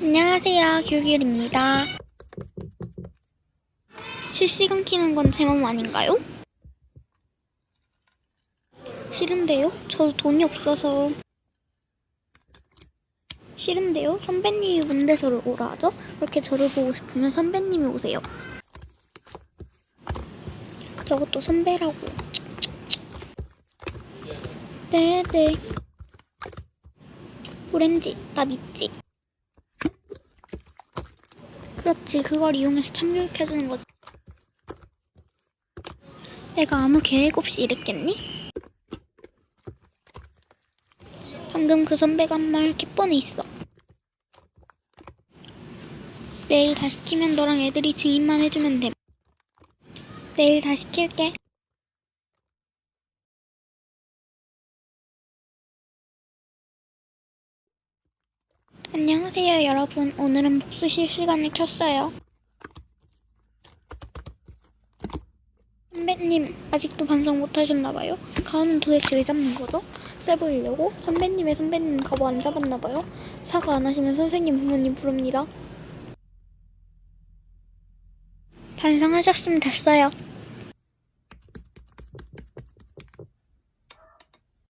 안녕하세요, 규길입니다. 실시간 키는 건 제 맘 아닌가요? 싫은데요? 저도 돈이 없어서. 싫은데요? 선배님이 저를 오라 하죠? 그렇게 저를 보고 싶으면 선배님이 오세요. 저것도 선배라고. 네네. 오렌지, 나 믿지? 그렇지, 그걸 이용해서 참교육해주는 거지. 내가 아무 계획 없이 이랬겠니? 방금 그 선배가 한말 킥번에 있어. 내일 다 시 키면 너랑 애들이 증인만 해주면 돼. 내일 다 시 킬게. 안녕하세요, 여러분. 오늘은 복수 실시간을 켰어요. 선배님, 아직도 반성 못 하셨나봐요? 가은은 도대체 왜 잡는 거죠? 세 보이려고? 선배님의 선배님 가보 안 잡았나봐요? 사과 안 하시면 선생님 부모님 부릅니다. 반성하셨으면 됐어요.